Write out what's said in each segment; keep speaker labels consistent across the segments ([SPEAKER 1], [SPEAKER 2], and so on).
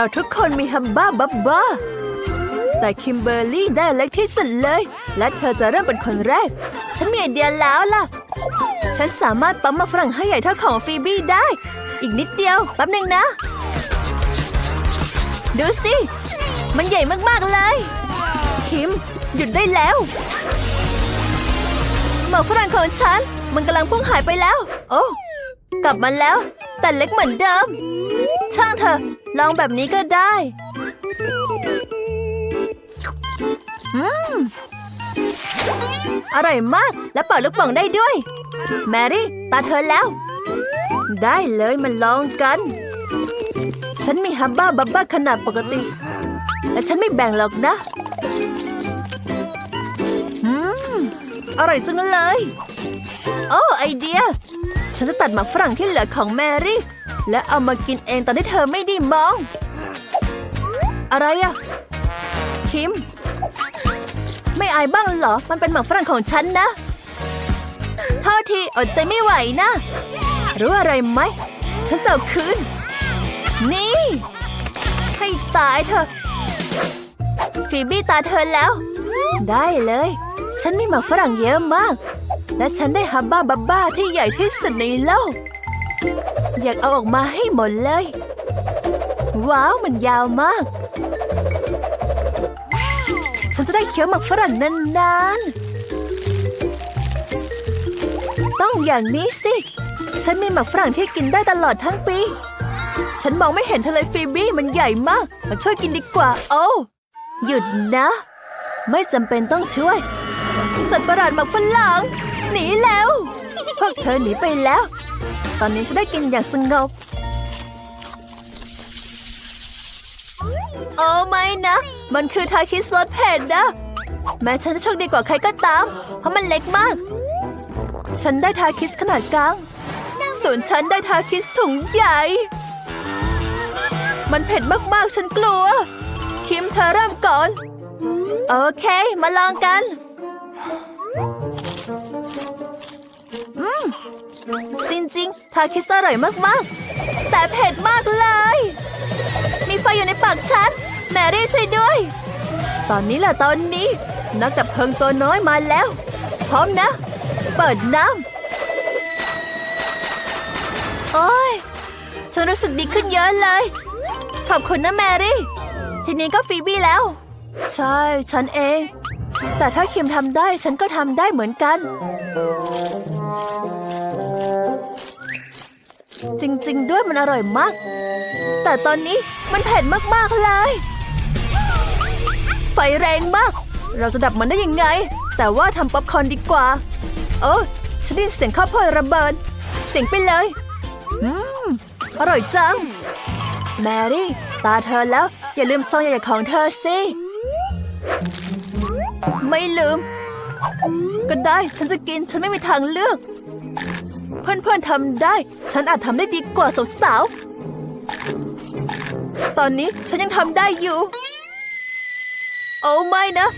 [SPEAKER 1] เราทุกคนมีฮัมบ้าบับบ้า แต่คิมเบอร์รี่ได้เล็กที่สุดเลย และเธอจะเริ่มเป็นคนแรก ฉันมีไอเดียแล้วล่ะ ฉันสามารถปั๊มมาฝรั่งให้ใหญ่เท่าของฟีบี้ได้ อีกนิดเดียวแป๊บหนึ่งนะ ดูสิ มันใหญ่มากๆเลย คิม หยุดได้แล้วหมอกฝรั่งของฉัน มันกำลังพุ่งหายไปแล้ว โอ้ กลับมาแล้ว แต่เล็กเหมือนเดิม ช่างเถอะ ลองแบบนี้ก็ได้ อืม อร่อยมาก และเป่าลูกป่องได้ด้วย แมรี่ ตาเธอแล้ว ได้เลยมาลองกัน ฉันมีฮับบ้าบับบ้าขนาดปกติ และฉันไม่แบ่งหรอกนะ อืม อร่อยจังเลย โอ้ ไอเดีย ฉันจะตัดหมากฝรั่งที่เหลือของแมรี่ และเอามากินเองตอนที่เธอไม่ได้มอง อะไรอะคิม ไม่อายบ้างเหรอ มันเป็นหมากฝรั่งของฉันนะเท่าทีอดใจไม่ไหวนะ รู้อะไรไหม ฉันจะคืน นี่ ให้ตายเถอะฟีบี้ตาเธอแล้ว ได้เลย ฉันมีหมากฝรั่งเยอะมาก และฉันได้ฮับบ้าบับบ้าที่ใหญ่ที่สุดในโลก อยากเอาออกมาให้หมดเลย ว้าวมันยาวมาก ฉันจะได้เคี้ยวหมากฝรั่งนานๆ ต้องอย่างนี้สิ ฉันมีหมากฝรั่งที่กินได้ตลอดทั้งปี ฉันมองไม่เห็นเธอเลยฟีบี้มันใหญ่มาก มาช่วยกินดีกว่า โอ้หยุดนะ ไม่จำเป็นต้องช่วย สัตว์ประหลาดหมากฝรั่งหนีแล้ว พวกเธอหนีไปแล้ว ตอนนี้ฉันได้กินอย่างสงบ โอ้ไม่นะ มันคือทาคิสรสเผ็ดนะ แม้ฉันจะโชคดีกว่าใครก็ตาม เพราะมันเล็กมาก ฉันได้ทาคิสขนาดกลาง ส่วนฉันได้ทาคิสถุงใหญ่ มันเผ็ดมากๆ ฉันกลัว คิมเธอเริ่มก่อน โอเค มาลองกัน อืม จริงๆ ทาคิสอร่อยมากๆ แต่เผ็ดมากเลย มีไฟอยู่ในปากฉัน แมรี่ช่วยด้วย ตอนนี้แหละตอนนี้ นักดับเพลิงตัวน้อยมาแล้ว พร้อมนะ เปิดน้ำโอ้ย ฉันรู้สึกดีขึ้นเยอะเลย ขอบคุณนะแมรี่ ทีนี้ก็ฟีบี้แล้ว ใช่ ฉันเอง แต่ถ้าคิมทำได้ฉันก็ทำได้เหมือนกัน จริง ๆ ด้วยมันอร่อยมาก แต่ตอนนี้มันเผ็ดมากๆเลย ไฟแรงมาก เราจะดับมันได้ยังไง แต่ว่าทำป๊อปคอร์นดีกว่าเออฉันได้เสียงข้าวโพดระเบิด เสียงไปเลย อืม อร่อยจัง แมรี่ ตาเธอแล้ว อย่าลืมซองใหญ่ของเธอสิ ไม่ลืม ก็ได้ฉันจะกินฉันไม่มีทางเลือก พื่อนๆทำได้ ฉันอาจทำได้ดีกว่าสาวๆ ตอนนี้ฉันยังทำได้อยู่ โอ้ไม่นะ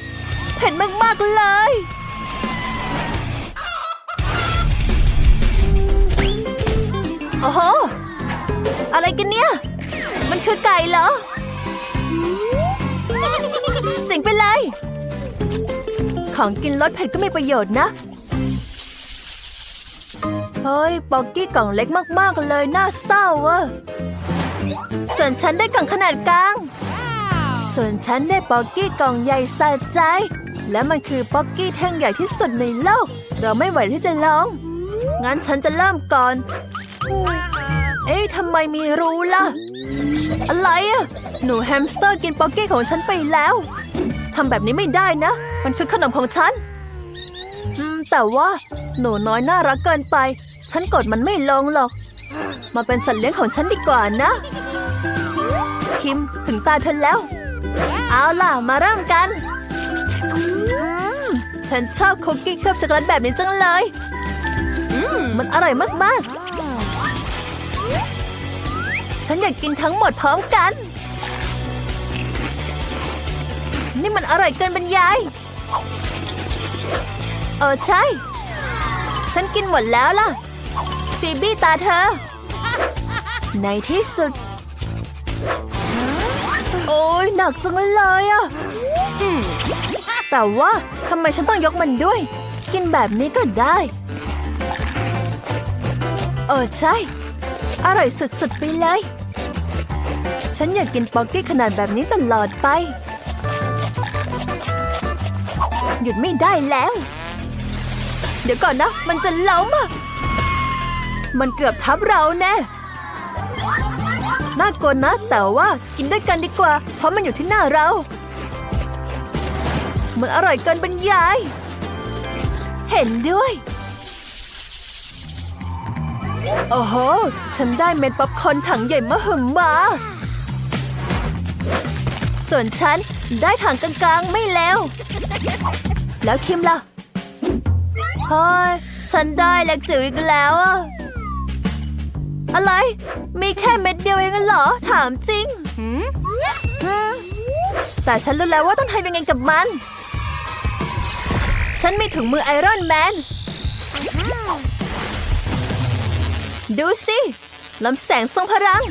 [SPEAKER 1] เผ็ดมากๆเลย โอ้โห อะไรกันเนี่ย มันคือไก่เหรอเสิงไปเลย ของกินรสเผ็ดก็มีประโยชน์นะ ฮ้ยป๊อกกี้กล่องเล็กมากๆเลยน่าเศร้าอะส่วนฉันได้กล่องขนาดกลาง ส่วนฉันได้ป๊อกกี้กล่องใหญ่สะใจ และมันคือป๊อกกี้แท่งใหญ่ที่สุดในโลก เราไม่ไหวที่จะลอง งั้นฉันจะเริ่มก่อน เอ๊ะทำไมมีรูล่ะ อะไรอะหนูแฮมสเตอร์กินป๊อกกี้ของฉันไปแล้วทำแบบนี้ไม่ได้นะ มันคือขนมของฉันอืมแต่ว่าหนูน้อยน่ารักเกินไป ฉันกดมันไม่ลงหรอก มาเป็นสัตว์เลี้ยงของฉันดีกว่านะ คิมถึงตาเธอแล้ว เอาล่ะ มาเริ่มกัน ฉันชอบคุกกี้เคลือบช็อกโกแลตแบบนี้จังเลย มันอร่อยมากๆ ฉันอยากกินทั้งหมดพร้อมกัน นี่มันอร่อยเกินบรรยายเออใช่ ฉันกินหมดแล้วล่ะ ฟีบี้ตาเธอ ในที่สุด โอ๊ยหนักจังเลยอะแต่ว่าทำไมฉันต้องยกมันด้วย กินแบบนี้ก็ได้เออใช่ อร่อยสุดๆไปเลย ฉันอยากกินป๊อกกี้ขนาดแบบนี้ตลอดไป หยุดไม่ได้แล้ว เดี๋ยวก่อนนะ มันจะล้มอะ มันเกือบทับเราแน่น่ากลัวนะ แต่ว่ากินด้วยกันดีกว่า เพราะมันอยู่ที่หน้าเรา มันอร่อยเกินบรรยาย เห็นด้วย โอ้โห ฉันได้เม็ดป๊อปคอนถังใหญ่มาหึมาส่วนฉันได้ถังกลางๆไม่แล้ว แล้วคิมล่ะเฮ้ยฉันได้เล็กจิ๋วอีกแล้วอะ อะไร มีแค่เม็ดเดียวเองเหรอ ถามจริงอืมแต่ฉันรู้แล้วว่าต้องทำยังไงกับมัน ฉันมีถุงมือไอรอนแมน ดูสิลำแสงทรงพลัง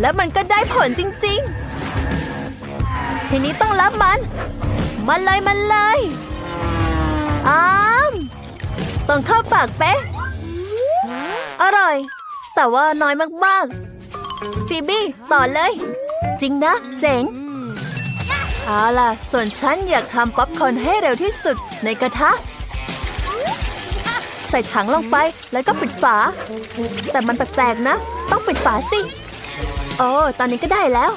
[SPEAKER 1] แล้วมันก็ได้ผลจริง ๆ ทีนี้ต้องรับมัน มันเลยมันเลยอ้าม ต้องเข้าปากเป๊ะ อร่อย แต่ว่าน้อยมากๆ ฟีบี้ต่อเลย จริงนะ เจ๋ง เอาล่ะ ส่วนฉันอยากทำป๊อปคอร์นให้เร็วที่สุดในกระทะ ใส่ถังลงไปแล้วก็ปิดฝา แต่มันแปลกๆนะ ต้องปิดฝาสิ โอ้ตอนนี้ก็ได้แล้ว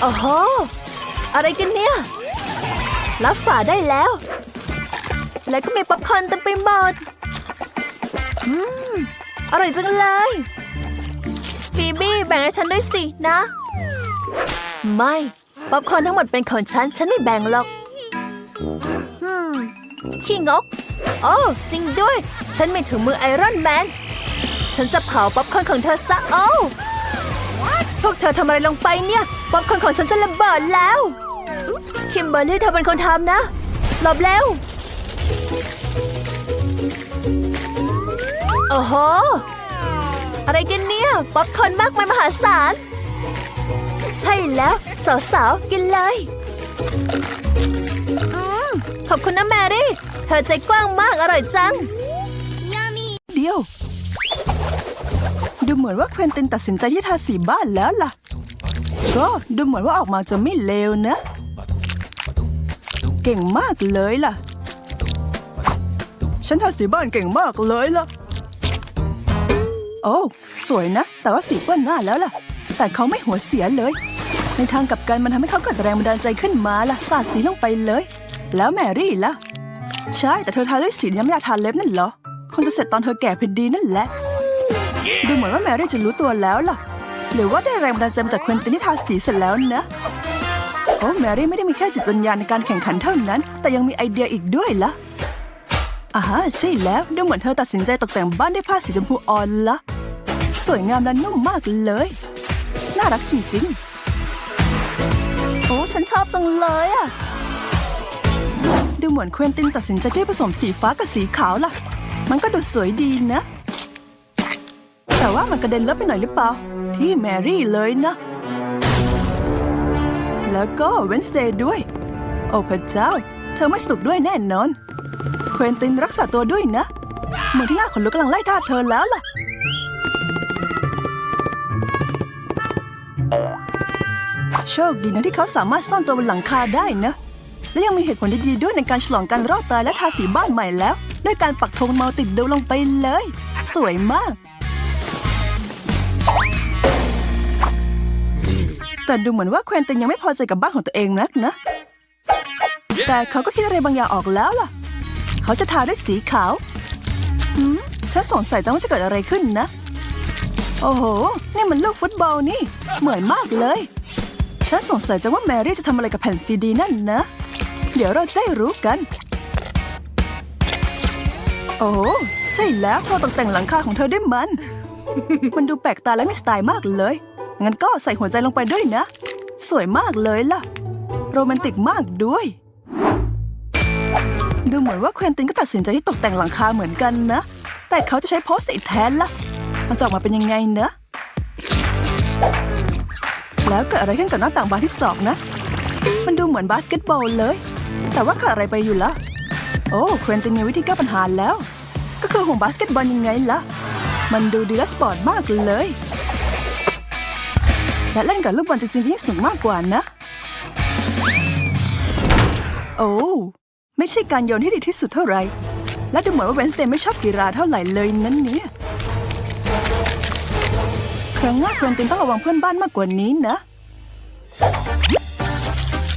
[SPEAKER 1] โอ้โหอะไรกันเนี่ยรับฝาได้แล้ว แล้วก็มีป๊อปคอร์นเต็มไปหมด อืมอร่อยจังเลย ฟีบี้แบ่งให้ฉันด้วยสินะ ไม่ป๊อปคอร์นทั้งหมดเป็นของฉัน ฉันไม่แบ่งหรอกอืมขี้งก โอ้จริงด้วย ฉันมีถุงมือไอรอนแมน ฉันจะเผาป๊อปคอร์นของเธอซะโอ้พวกเธอทำอะไรลงไปเนี่ย ป๊อปคอร์นของฉันจะระเบิดแล้ว คิมเบอร์รี่เธอเป็นคนทำนะหลบเร็ว โอ้โห อะไรกันเนี่ย ป๊อปคอร์นมากมายมหาศาล ใช่แล้ว สาวๆ กินเลย อืม ขอบคุณนะแมรี่ เธอใจกว้างมากอร่อยจัง
[SPEAKER 2] เดียว ดูเหมือนว่าเควินตินตัดสินใจที่ทาสีบ้านแล้วล่ะ ก็ดูเหมือนว่าออกมาจะไม่เลวนะ เก่งมากเลยล่ะ ฉันทาสีบ้านเก่งมากเลยล่ะ โอ้สวยนะ แต่ว่าสีเปื้อนหน้าแล้วล่ะ แต่เขาไม่หัวเสียเลย ในทางกลับกันมันทำให้เขาเกิดแรงบันดาลใจขึ้นมาล่ะ สาดสีลงไปเลย แล้วแมรี่ล่ะ ใช่ แต่เธอทาด้วยสีน้ำยาทาเล็บนั่นเหรอคงจะเสร็จตอนเธอแก่พอดีนั่นแหละ ดูเหมือนว่าแมรี่จะรู้ตัวแล้วล่ะ หรือว่าได้แรงบันดาลใจมาจากเควินตินที่ทาสีเสร็จแล้วนะโอ้แมรี่ไม่ได้มีแค่จิตวิญญาณในการแข่งขันเท่านั้น แต่ยังมีไอเดียอีกด้วยล่ะอ่าฮะใช่แล้วดูเหมือนเธอตัดสินใจตกแต่งบ้านด้วยผ้าสีชมพูอ่อนละ สวยงามและนุ่มมากเลย น่ารักจริงๆ โอ้ฉันชอบจังเลยอะดูเหมือนเควินตินตัดสินใจที่ผสมสีฟ้ากับสีขาวล่ะ มันก็ดูสวยดีนะ แต่ว่ามันกระเด็นเลอะไปหน่อยหรือเปล่า ที่แมรี่เลยนะ แล้วก็เวนสเดย์ด้วย โอ้พระเจ้า เธอไม่สนุกด้วยแน่นอน เควินตินรักษาตัวด้วยนะ เหมือนที่หน้าขนลุกกำลังไล่ท่าเธอแล้วล่ะ โชคดีนะที่เขาสามารถซ่อนตัวบนหลังคาได้นะ และยังมีเหตุผลดีๆด้วยในการฉลองการรอดตายและทาสีบ้านใหม่แล้ว ด้วยการปักธงเมาติดเดวลงไปเลย สวยมาก แต่ดูเหมือนว่าเควินตินยังไม่พอใจกับบ้านของตัวเองนักนะ แต่เขาก็คิดอะไรบางอย่างออกแล้วล่ะ เขาจะทาด้วยสีขาวหืมฉันสงสัยจังว่าจะเกิดอะไรขึ้นนะ โอ้โห นี่มันลูกฟุตบอลนี่ เหมือนมากเลย ฉันสงสัยจังว่าแมรี่จะทำอะไรกับแผ่นซีดีนั่นนะ เดี๋ยวเราได้รู้กัน โอ้ใช่แล้วเธอตกแต่งหลังคาของเธอด้วยมัน มันดูแปลกตาและมีสไตล์มากเลย งั้นก็ใส่หัวใจลงไปด้วยนะ สวยมากเลยล่ะ โรแมนติกมากด้วย ดูเหมือนว่าเควินตินก็ตัดสินใจที่ตกแต่งหลังคาเหมือนกันนะ แต่เขาจะใช้โพสต์อิทแทนล่ะ มันจะออกมาเป็นยังไงเนะ แล้วเกิดอะไรขึ้นกับหน้าต่างบานที่สองนะ มันดูเหมือนบาสเกตบอลเลย แต่ว่าขาดอะไรไปอยู่ละโอ้เควินตินมีวิธีแก้ปัญหาแล้ว ก็คือห่วงบาสเกตบอลยังไงล่ะ มันดูดีและสปอร์ตมากเลย และเล่นกับลูกบอลจริงๆที่สูงมากกว่านะ โอ้ไม่ใช่การโยนที่ดีที่สุดเท่าไหร่และดูเหมือนว่าเวนสเดย์ไม่ชอบกีฬาเท่าไหร่เลยนั้นเนี่ย ครงหน้าเควินตินต้องระวังเพื่อนบ้านมากกว่านี้นะ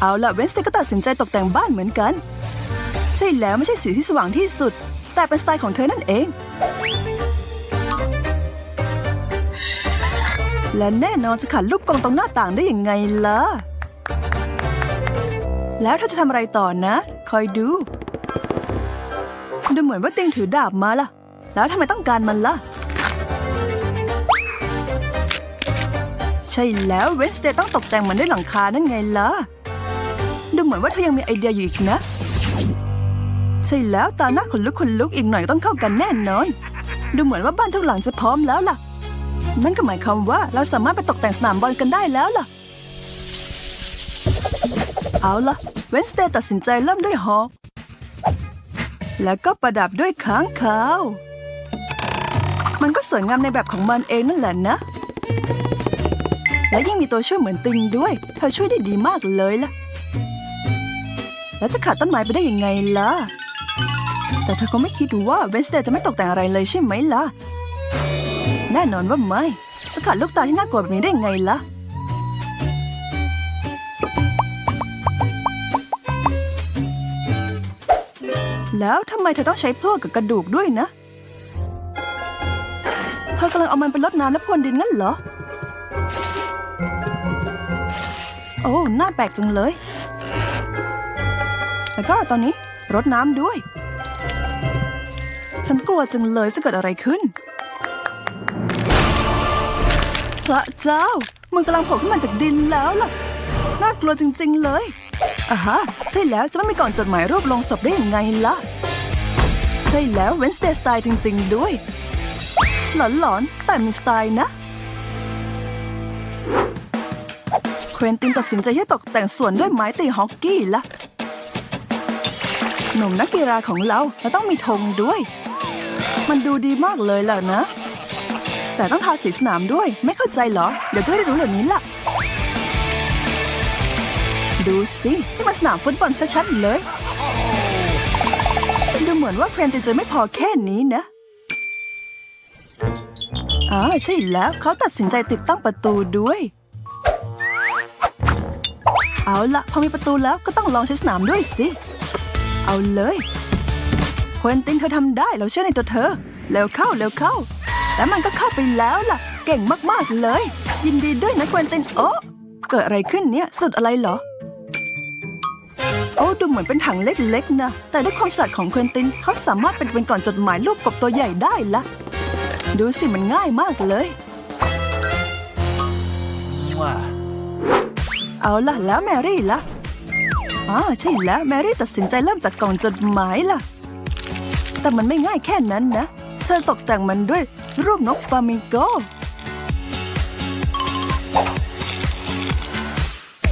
[SPEAKER 2] เอาละเวนสเดย์ก็ตัดสินใจตกแต่งบ้านเหมือนกัน ใช่แล้วไม่ใช่สีที่สว่างที่สุด แต่เป็นสไตล์ของเธอนั่นเอง และแน่นอนจะขัดลูกกรงตรงหน้าต่างได้ยังไงล่ะ แล้วเธอจะทำอะไรต่อนะ คอยดู ดูเหมือนว่าติงถือดาบมาล่ะ แล้วทำไมต้องการมันล่ะ ช่แล้วเวนสเดย์ต้องตกแต่งมันด้วยหลังคานั่นไงล่ะ ดูเหมือนว่าเธอยังมีไอเดียอยู่อีกนะ ใช่แล้วตาหน้าขนลุกขนลุกอีกหน่อยต้องเข้ากันแน่นอน ดูเหมือนว่าบ้านทุกหลังจะพร้อมแล้วล่ะ นั่นก็หมายความว่าเราสามารถไปตกแต่งสนามบอลกันได้แล้วล่ะ เอาล่ะเวนสเดย์ตัดสินใจเริ่มด้วยหอแล้วก็ประดับด้วยค้างคาว มันก็สวยงามในแบบของมันเองนั่นแหละนะ และยังมีตัวช่วยเหมือนติงด้วย เธอช่วยได้ดีมากเลยล่ะ แล้วจะขาดต้นไม้ไปได้ยังไงล่ะ แต่เธอคงไม่คิดว่าเวนสเดย์จะไม่ตกแต่งอะไรเลยใช่ไหมล่ะ แน่นอนว่าไม่ จะขาดลูกตาที่น่ากลัวแบบนี้ได้ยังไงล่ะแล้วทำไมเธอต้องใช้พลั่วกับกระดูกด้วยนะ เธอกำลังเอามันไปรดน้ำและพรวนดินงั้นเหรอ โอ้น่าแปลกจังเลย แล้วก็ตอนนี้รดน้ำด้วย ฉันกลัวจังเลยจะเกิดอะไรขึ้นพระเจ้า มันกำลังโผล่ขึ้นมาจากดินแล้วล่ะ น่ากลัวจริง ๆ เลยอะฮะ ใช่แล้ว จะไม่มีก่องจดหมายรูปลงศพได้ยังไงล่ะ ใช่แล้วเวนสเดย์สไตล์จริง ๆ ด้วย หลอนๆแต่มีสไตล์นะ เควินตินตัดสินใจที่ตกแต่งส่วนด้วยไม้ตีฮอกกี้ละหนุ่มนักกีฬาของเราเราต้องมีธงด้วย มันดูดีมากเลยล่ะนะ แต่ต้องทาสีสนามด้วยไม่เข้าใจเหรอ เดี๋ยวจะได้รู้เหล่านี้ล่ะ ดูสินี่มันสนามฟุตบอลชัดๆเลย ดูเหมือนว่าเควินตินจะไม่พอแค่นี้นะอ๋อใช่แล้วเขาตัดสินใจติดตั้งประตูด้วย เอาละพอมีประตูแล้วก็ต้องลองใช้สนามด้วยสิ เอาเลยควินตินเธอทำได้เราเชื่อในตัวเธอ เร็วเข้าเร็วเข้า แล้วมันก็เข้าไปแล้วล่ะ เก่งมากๆเลย ยินดีด้วยนะควินตินโอ้เกิดอะไรขึ้นเนี่ยสุดอะไรเหรอ โอ้ดูเหมือนเป็นถังเล็กๆนะแต่ด้วยความฉลาดของควินตินเขาสามารถเป็นเป็นก่อนจดหมายรูปกบตัวใหญ่ได้ละดูสิมันง่ายมากเลย ว้า เอาล่ะแล้วแมรี่ล่ะอ๋อใช่แล้วแมรี่ตัดสินใจเริ่มจากกล่องจดหมายล่ะ แต่มันไม่ง่ายแค่นั้นนะ เธอตกแต่งมันด้วยรูปนกฟลามิงโก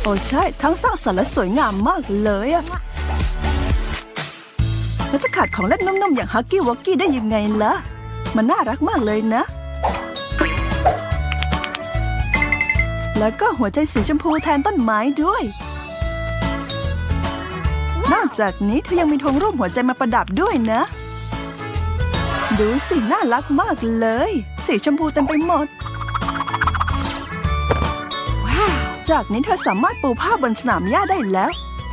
[SPEAKER 2] โอ้ใช่ ทั้งสร้างสรรค์และสวยงามมากเลยอะแล้วจะขาดของเล่นนุ่มๆอย่างฮักกี้วอกกี้ได้ยังไงล่ะ มันน่ารักมากเลยนะ แล้วก็หัวใจสีชมพูแทนต้นไม้ด้วย นอกจากนี้เธอยังมีธงรูปหัวใจมาประดับด้วยนะ ดูสิน่ารักมากเลย สีชมพูเต็มไปหมด จากนี้เธอสามารถปูผ้าบนสนามหญ้าได้แล้ว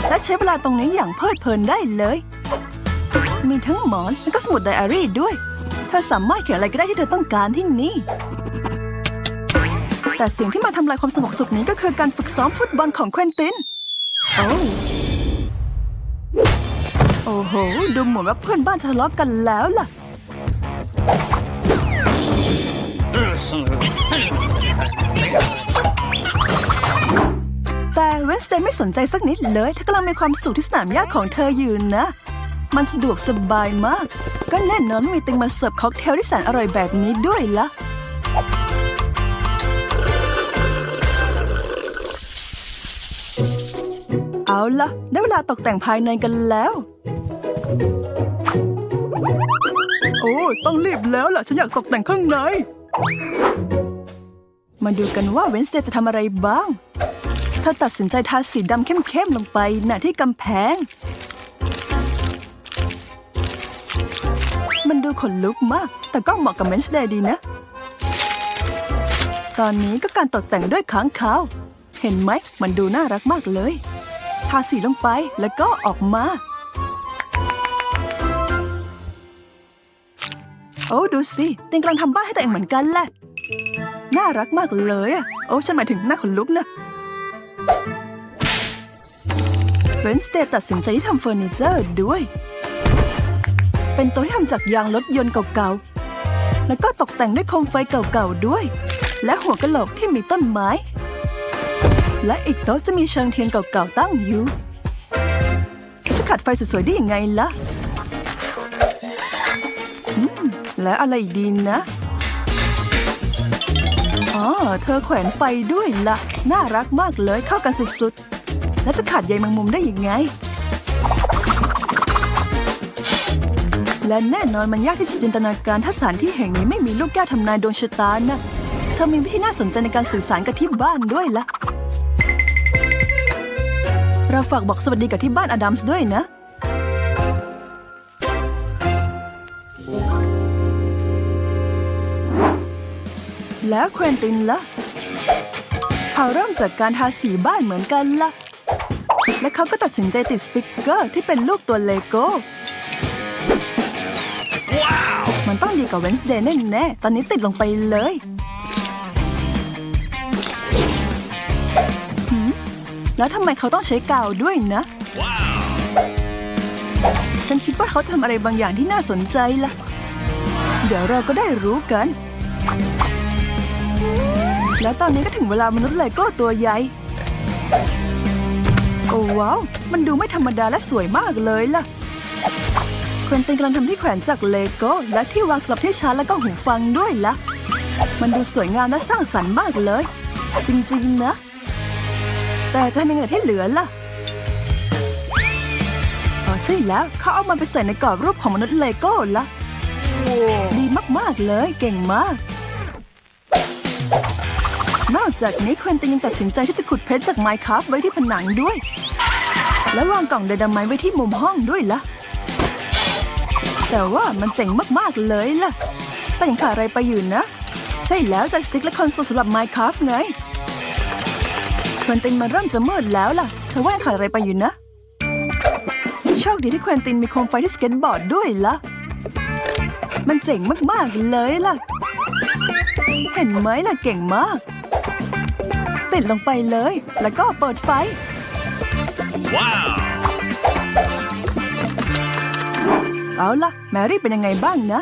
[SPEAKER 2] และใช้เวลาตรงนี้อย่างเพลิดเพลินได้เลย มีทั้งหมอนและก็สมุดไดอารี่ด้วย เธอสามารถเขียนอะไรก็ได้ที่เธอต้องการที่นี่ แต่สิ่งที่มาทำลายความสงบสุขนี้ก็คือการฝึกซ้อมฟุตบอลของเควินติน โอ้โอ้โห ดูเหมือนว่าเพื่อนบ้านทะเลาะกันแล้วล่ะ แต่เวนสเดย์ไม่สนใจสักนิดเลยเธอกำลังมีความสุขที่สนามหญ้าของเธออยู่นะ มันสะดวกสบายมาก ก็แน่นอนมีติงมาเสิร์ฟค็อกเทลที่แสนอร่อยแบบนี้ด้วยล่ะ ละได้เวลาตกแต่งภายในกันแล้ว โอ้ต้องรีบแล้วล่ะ ฉันอยากตกแต่งข้างใน มาดูกันว่าเวนสเดย์จะทำอะไรบ้างเธอตัดสินใจทาสีดำเข้มๆลงไปหน้าที่กำแพง มันดูขนลุกมาก แต่ก็เหมาะกับเวนสเดย์ดีนะ ตอนนี้ก็การตกแต่งด้วยค้างคาว เห็นไหม มันดูน่ารักมากเลยทาสีลงไปแล้วก็ออกมา โอ้ดูสิติงกำลังทำบ้านให้ตัวเองเหมือนกันแหละ น่ารักมากเลยอะโอ้ฉันหมายถึงหน้าขนลุกนะเวนสเตตัดสินใจที่ทำเฟอร์นิเจอร์ด้วย เป็นโต๊ะที่ทำจากยางรถยนต์เก่าๆ แล้วก็ตกแต่งด้วยโคมไฟเก่าๆด้วย และหัวกะโหลกที่มีต้นไม้ และอีกโต๊ะจะมีเชิงเทียนเก่าๆตั้งอยู่ จะขัดไฟสวยๆได้ยังไงล่ะอืมและอะไรอีกดีนะ อ๋อ เธอแขวนไฟด้วยละ่ะ น่ารักมากเลยเข้ากันสุดๆ แล้วจะขาดใยแมงมุมได้ยังไง และแน่นอนมันยากที่จะจินตนาการถ้าสถานที่แห่งนี้ไม่มีลูกแก้วทำนายดวงชะตานะ เธอมีวิธีน่าสนใจในการสื่อสารกับที่บ้านด้วยล่ะ เราฝากบอกสวัสดีกับที่บ้านอดัมส์ด้วยนะ แล้วเควินตินละ่ะเขาเริ่มจากการทาสีบ้านเหมือนกันละ่ะ และเขาก็ตัดสินใจติดสติกเกอร์ที่เป็นรูปตัวเลโก้ มันต้องดีกว่าเวนส์เดย์แน่ๆตอนนี้ติดลงไปเลย แล้วทำไมเขาต้องใช้กาวด้วยนะ ฉันคิดว่าเขาทำอะไรบางอย่างที่น่าสนใจล่ะ เดี๋ยวเราก็ได้รู้กัน แล้วตอนนี้ก็ถึงเวลามนุษย์เลโก้ตัวใหญ่ โอ้ว้าว มันดูไม่ธรรมดาและสวยมากเลยล่ะเควินตินกำลังทำที่แขวนจากเลโก้ และที่วางสำหรับที่ชาร์จและก็หูฟังด้วยล่ะ มันดูสวยงามและสร้างสรรค์มากเลย จริง ๆ นะ แต่จะทำยังไงที่เหลือล่ะอ๋อใช่แล้วเขาเอามันไปใส่ในกรอบรูปของมนุษย์เลโก้ละดีมาก ๆ เลยเก่งมาก นอกจากนี้เควินตินยังตัดสินใจที่จะขุดเพชรจากไมค์ค r ฟไว้ที่ผนังด้วย และวางกล่องไดนาไมต์ไว้ที่มุมห้องด้วยล่ะ แต่ว่ามันเจ๋งมาก ๆ เลยล่ะ แต่ยังขาดอะไรไปอยู่นะ ใช่แล้วใจสติ๊กและคอนโซลสำหรับ Minecraft ไง ควินตินมันเริ่มจะมืดแล้วล่ะ เธอว่ายังขาดอะไรไปอยู่นะ โชคดีที่เควินตินมีโคมไฟที่สเก็ตบอร์ดด้วยล่ะ มันเจ๋งมากๆเลยล่ะ เห็นไหมล่ะเก่งมาก ติดลงไปเลย แล้วก็เปิดไฟเอาล่ะ แมรี่เป็นยังไงบ้างนะ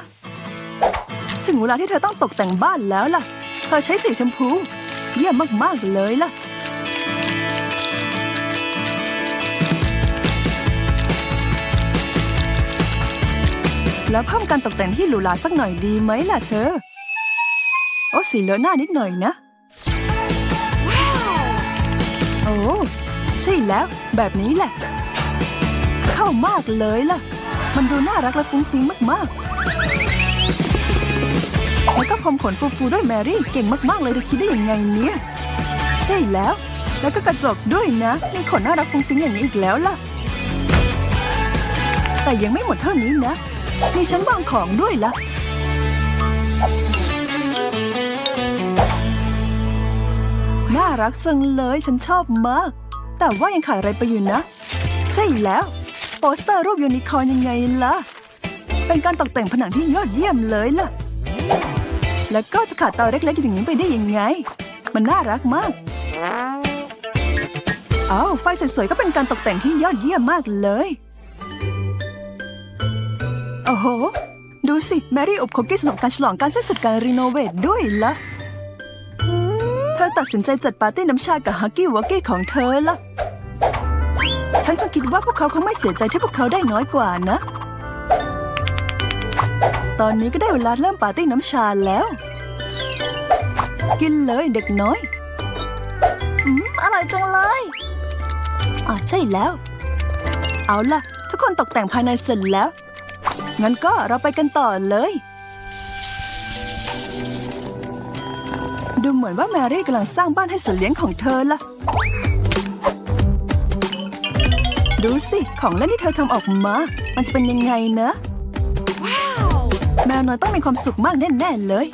[SPEAKER 2] ถึงเวลาที่เธอต้องตกแต่งบ้านแล้วล่ะ เธอใช้สีชมพู เยี่ยมมากๆเลยล่ะ แล้วเพิ่มการตกแต่งที่หรูหราสักหน่อยดีไหมล่ะเธอ โอ้สีเหลืองหน้านิดหน่อยนะ โอ้ใช่แล้ว แบบนี้แหละ เข้ามากเลยล่ะ มันดูน่ารักและฟุ้งฟิ้งมากๆ แล้วก็ผมขนฟูๆด้วยแมรี่เก่งมากๆเลยเธอคิดได้ยังไงเนี่ย ใช่แล้ว แล้วก็กระจกด้วยนะมีขนน่ารักฟุ้งฟิ้งอย่างนี้อีกแล้วล่ะ แต่ยังไม่หมดเท่านี้นะ มีชั้นวางของด้วยล่ะน่ารักจังเลยฉันชอบมาก แต่ว่ายังขาดอะไรไปอยู่นะ ใช่แล้ว โปสเตอร์รูปยูนิคอร์นยังไงล่ะ เป็นการตกแต่งผนังที่ยอดเยี่ยมเลยล่ะ แล้วก็จะขาดเตาเล็กๆอย่างนี้ไปได้ยังไง มันน่ารักมากเอาวไฟสวยๆก็เป็นการตกแต่งที่ยอดเยี่ยมมากเลย โอ้โห ดูสิ แมรี่อบคุกกี้สำหรับการฉลองการสิ้นสุดการรีโนเวทด้วยล่ะเธอตัดสินใจจัดปาร์ตี้น้ำชากับฮักกี้วอกกี้ของเธอละฉันก็คิดว่าพวกเขาคงไม่เสียใจที่พวกเขาได้น้อยกว่านะ ตอนนี้ก็ได้เวลาเริ่มปาร์ตี้น้ำชาแล้ว กินเลยเด็กน้อย อืม อร่อยจังเลยอะใช่แล้ว เอาล่ะ ทุกคนตกแต่งภายในเสร็จแล้ว งั้นก็เราไปกันต่อเลย ดูเหมือนว่าแมรี่กำลังสร้างบ้านให้สัตว์เลี้ยงของเธอละดูสิ ของเล่นที่เธอทำออกมา มันจะเป็นยังไงนะว้าวแมวน้อยต้องมีความสุขมากแน่ๆเลย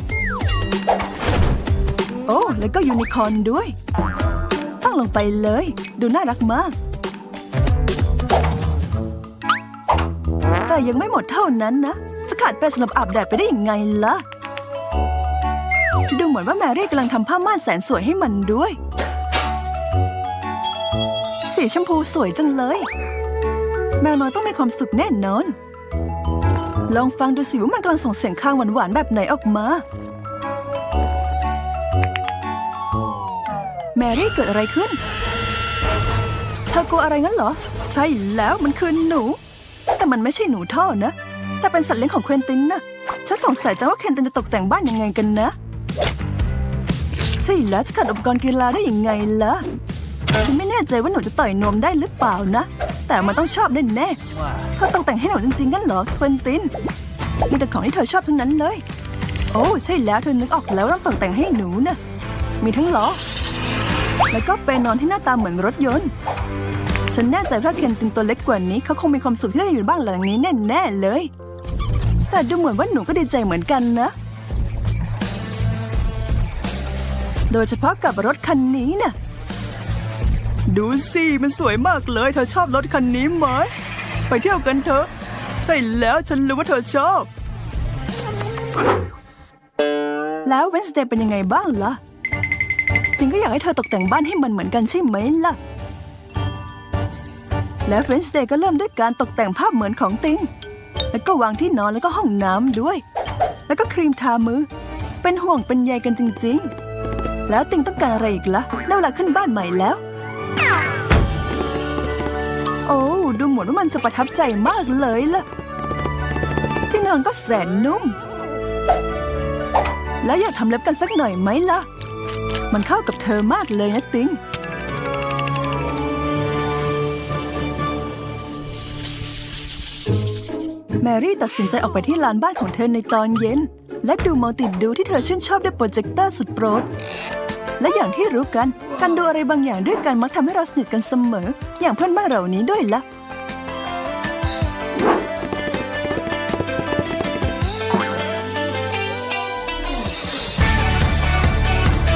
[SPEAKER 2] โอ้ แล้วก็ยูนิคอร์นด้วยตั้งลงไปเลย ดูน่ารักมาก แต่ยังไม่หมดเท่านั้นนะ จะขาดแปรงสำหรับอาบแดดไปได้ยังไงล่ะ ดูเหมือนว่าแมรี่กำลังทำผ้าม่านแสนสวยให้มันด้วย สีชมพูสวยจังเลย แมวน้อยต้องมีความสุขแน่นอน ลองฟังดูสิว่ามันกำลังส่งเสียงข้างหวานๆแบบไหนออกมา แมรี่เกิดอะไรขึ้น เธอกลัวอะไรงั้นเหรอ ใช่แล้วมันคือหนู แต่มันไม่ใช่หนูท่อนะ แต่เป็นสัตว์เลี้ยงของเควินตินนะฉันสงสัยจังว่าเคนตินจะตกแต่งบ้านยังไงกันนะ ใช่แล้วจะขัดอุปกรณ์กีฬาได้ยังไงล่ะ ฉันไม่แน่ใจว่าหนูจะต่อยนมได้หรือเปล่านะ แต่มันต้องชอบแน่ๆเธอตกแต่งให้หนูจริงๆงั้นเหรอเควินตินมีแต่ของที่เธอชอบทั้งนั้นเลย โอ้ใช่แล้วเธอนึกออกแล้วต้องตกแต่งให้หนูนะมีทั้งล้อแล้วก็เปนอนที่หน้าตาเหมือนรถยนต์ ฉันแน่ใจว่าเคนตินตัวเล็กกว่านี้ เขาคงมีความสุขที่ได้อยู่บ้านหลังนี้แน่ๆเลย แต่ดูเหมือนว่าหนูก็ดีใจเหมือนกันนะ โดยเฉพาะกับรถคันนี้น่ะดูสิมันสวยมากเลย เธอชอบรถคันนี้ไหมไปเที่ยวกันเถอะ ใช่แล้วฉันรู้ว่าเธอชอบ แล้วเวนสเดย์เป็นยังไงบ้างล่ะติงก็อยากให้เธอตกแต่งบ้านให้มันเหมือนกันใช่ไหมล่ะ และเวนสเดย์ก็เริ่มด้วยการตกแต่งภาพเหมือนของติง แล้วก็วางที่นอนแล้วก็ห้องน้ำด้วย แล้วก็ครีมทามือ เป็นห่วงเป็นใยกันจริง ๆ แล้วติงต้องการอะไรอีกละ่ะได้เวลาขึ้นบ้านใหม่แล้ว โอ้ดูเหมือนว่ามันจะประทับใจมากเลยล่ะ ที่นอนก็แสนนุ่ม แล้วอยากทำเล็บกันสักหน่อยไหมล่ะ มันเข้ากับเธอมากเลยนะติง แมรี่ตัดสินใจออกไปที่ลานบ้านของเธอในตอนเย็น และดูมัลติดูที่เธอชื่นชอบด้วยโปรเจคเตอร์สุดโปรด และอย่างที่รู้กัน การดูอะไรบางอย่างด้วยกันมักทำให้เราสนิทกันเสมอ อย่างเพื่อนบ้านเรานี้ด้วยละ่ะ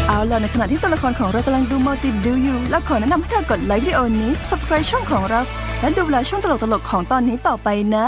[SPEAKER 2] เอาล่ะในขณะที่ตัวละครของเรากำลังดูมัลติดูอยู่แล้วขอแนะนำให้เธอกดไลค์วิดีโอนี้ subscribe ช่องของเรา และดูแลช่องตลกๆของตอนนี้ต่อไปนะ